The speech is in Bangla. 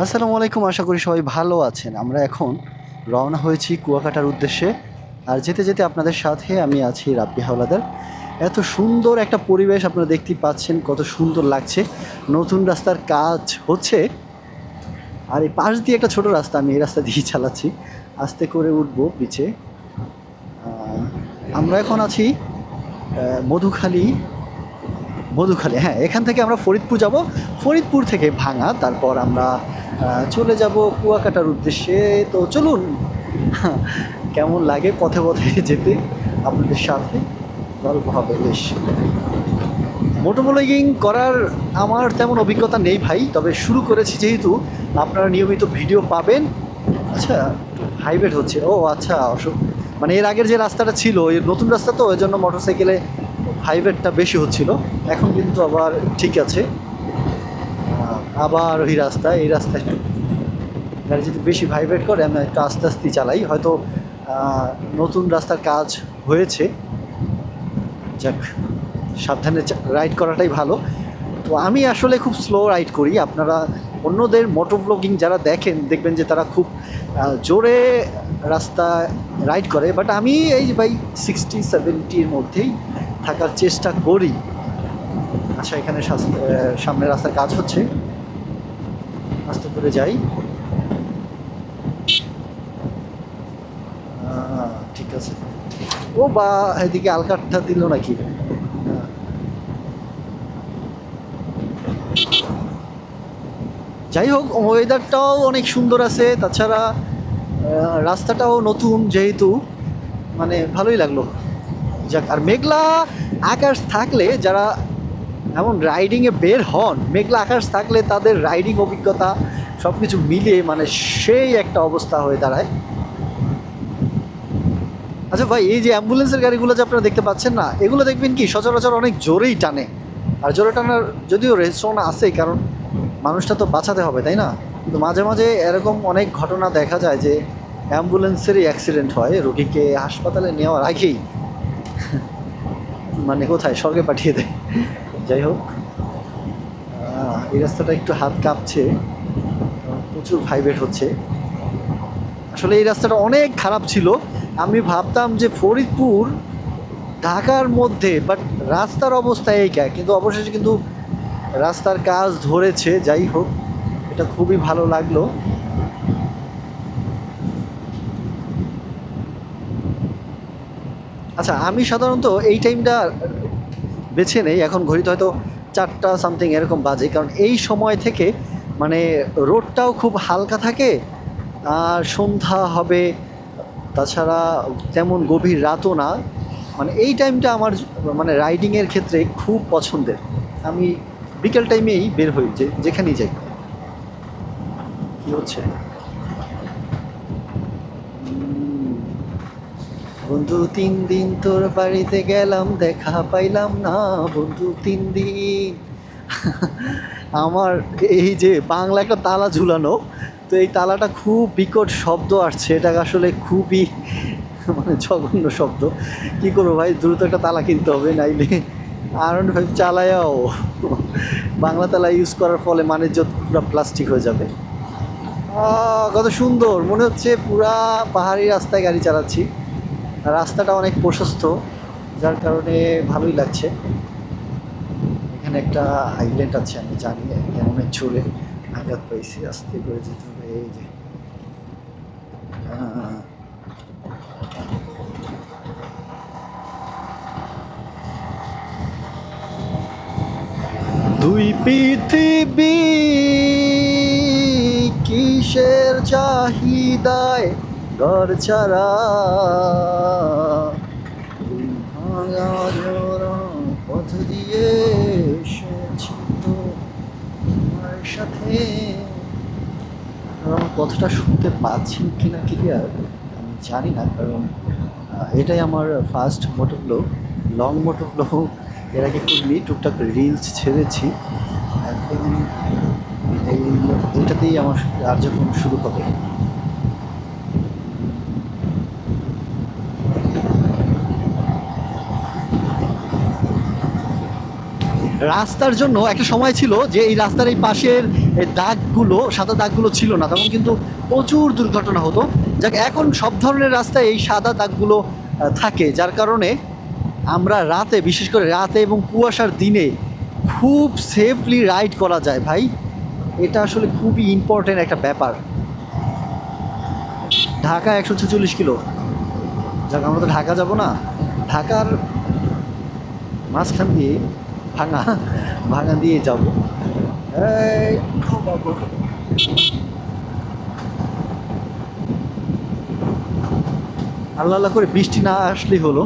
আসসালামু আলাইকুম, আশা করি সবাই ভালো আছেন। আমরা এখন রওনা হয়েছি কুয়াকাটার উদ্দেশ্যে। আর যেতে যেতে আপনাদের সাথে আমি আছি রাব্বি হাওলাদার। এত সুন্দর একটা পরিবেশ আপনারা দেখতেই পাচ্ছেন, কত সুন্দর লাগছে। নতুন রাস্তার কাজ হচ্ছে। আর এই পাশ দিয়ে একটা ছোট রাস্তা, আমি এই রাস্তা দিয়েই চালাচ্ছি। আস্তে করে উঠবো পিছে। আমরা এখন আছি মধুখালী মধুখালী হ্যাঁ এখান থেকে আমরা ফরিদপুর যাব। ফরিদপুর থেকে ভাঙা, তারপর আমরা চলে যাব কুয়াকাটার উদ্দেশ্যে। তো চলুন, কেমন লাগে পথে পথে যেতে আপনাদের সাথে? গল্প হবে, বেশ। মোটোমোলগিং করার আমার তেমন অভিজ্ঞতা নেই ভাই, তবে শুরু করেছি যেহেতু, আপনারা নিয়মিত ভিডিও পাবেন। আচ্ছা হাইব্রিড হচ্ছে। ও আচ্ছা অসুখ মানে এর আগের যে রাস্তাটা ছিল এই নতুন রাস্তা তো, ওই জন্য মোটর সাইকেলে হাইব্রিডটা বেশি হচ্ছিল। এখন কিন্তু আবার ঠিক আছে। আবার ওই রাস্তা এই রাস্তা একটু গাড়ি যদি বেশি ভাইব্রেট করে আমি একটু আস্তে আস্তে চালাই। হয়তো নতুন রাস্তার কাজ হয়েছে। যাক, সাবধানে রাইড করাটাই ভালো। তো আমি আসলে খুব স্লো রাইড করি। আপনারা অন্যদের মোটর ব্লগিং যারা দেখেন, দেখবেন যে তারা খুব জোরে রাস্তা রাইড করে। বাট আমি এই ভাই সিক্সটি সেভেন্টির মধ্যেই থাকার চেষ্টা করি। আচ্ছা এখানে সামনে রাস্তার কাজ হচ্ছে। আস্তে করে যাই ঠিক আছে। ও বা, এদিকে আলকাটটা দিল নাকি? যাই হোক ওয়েদারটাও অনেক সুন্দর আছে। তাছাড়া রাস্তাটাও নতুন যেহেতু মানে ভালোই লাগল। যাক, আর মেঘলা আকাশ থাকলে যারা এমন রাইডিংয়ে বের হন, মেঘলা আকাশ থাকলে তাদের রাইডিং অভিজ্ঞতা সব কিছু মিলিয়ে মানে সেই একটা অবস্থা হয়ে দাঁড়ায়। আচ্ছা ভাই, এই যে অ্যাম্বুলেন্সের গাড়িগুলো যে আপনারা দেখতে পাচ্ছেন না, এগুলো দেখবেন কি, সচরাচর অনেক জোরেই টানে। আর জোরে টানার যদিও রেস্ট্রন আছেই, কারণ মানুষটা তো বাঁচাতে হবে, তাই না? কিন্তু মাঝে মাঝে এরকম অনেক ঘটনা দেখা যায় যে অ্যাম্বুলেন্সেরই অ্যাক্সিডেন্ট হয়, রোগীকে হাসপাতালে নেওয়ার আগেই। মানে কোথায়? স্বর্গে পাঠিয়ে দেয়। যাই হোক। এই রাস্তাটা একটু হাত কাঁপছে। প্রচুর ভাইব্রেট হচ্ছে। আসলে এই রাস্তাটা অনেক খারাপ ছিল। আমি ভাবতাম যে ফরিদপুর ঢাকার মধ্যে বাট রাস্তার অবস্থা এই কে, কিন্তু অবশেষে কিন্তু রাস্তার কাজ ধরেছে। যাই হোক, এটা খুবই ভালো লাগল। আচ্ছা আমি সাধারণত এই টাইমটা বেছে নেই। এখন ঘড়িতে হয়তো চারটা সামথিং এরকম বাজে। কারণ এই সময় থেকে মানে রোডটাও খুব হালকা থাকে, আর সন্ধ্যা হবে, তাছাড়া তেমন গভীর রাতও না। মানে এই টাইমটা আমার মানে রাইডিংয়ের ক্ষেত্রে খুব পছন্দের। আমি বিকেল টাইমেই বের হই, যে, যেখানেই যাই। কী হচ্ছে? বন্ধু, তিন দিন তোর বাড়িতে গেলাম, দেখা পাইলাম না। বন্ধু, তিন দিন। আমার এই যে বাংলা একটা তালা ঝুলানো, তো এই তালাটা খুব বিকট শব্দ আসছে। এটা আসলে খুবই মানে জঘন্য শব্দ। কি করব ভাই? দ্রুত একটা তালা কিনতে হবে, নাইলে আর ফাইভ চালায়াও। বাংলা তালা ইউজ করার ফলে যত পুরো প্লাস্টিক হয়ে যাবে। কত সুন্দর। মনে হচ্ছে পুরা পাহাড়ি রাস্তায় গাড়ি চালাচ্ছি। রাস্তাটা অনেক প্রশস্ত, যার কারণে ভালোই লাগছে। এখানে একটা আইল্যান্ড আছে, আমি জানি অনেক চলে আঘাত পাইছি, আস্তে করে যেতে হবে, এই যে। দুই পৃথিবী কিসের চাহিদায় ঘর ছাড়া। পথ দিয়ে তোমার সাথে। আমার কথাটা শুনতে পাচ্ছেন কি না ক্লিয়ার আমি জানি না, কারণ এটাই আমার first motor vlog long motor vlog এর আগে করিনি টুকটাক রিলস ছেড়েছি। এখন, এই এইটাতেই আমার যখন শুরু হবে। রাস্তার জন্য একটা সময় ছিল যে এই রাস্তার এই পাশের দাগগুলো, সাদা দাগগুলো ছিল না, তখন কিন্তু প্রচুর দুর্ঘটনা হতো। যাক, এখন সব ধরনের রাস্তায় এই সাদা দাগগুলো থাকে, যার কারণে আমরা রাতে, বিশেষ করে রাতে এবং কুয়াশার দিনে খুব সেফলি রাইড করা যায় ভাই। এটা আসলে খুবই ইম্পর্টেন্ট একটা ব্যাপার। ঢাকা একশো ছেচল্লিশ কিলো। যাক, আমরা তো ঢাকা যাব না। ঢাকার মাঝখান দিয়ে ভাঙা ভাঙা দিয়ে যাব। আল্লাহ আল্লাহ করে বৃষ্টি না আসলেই হলো।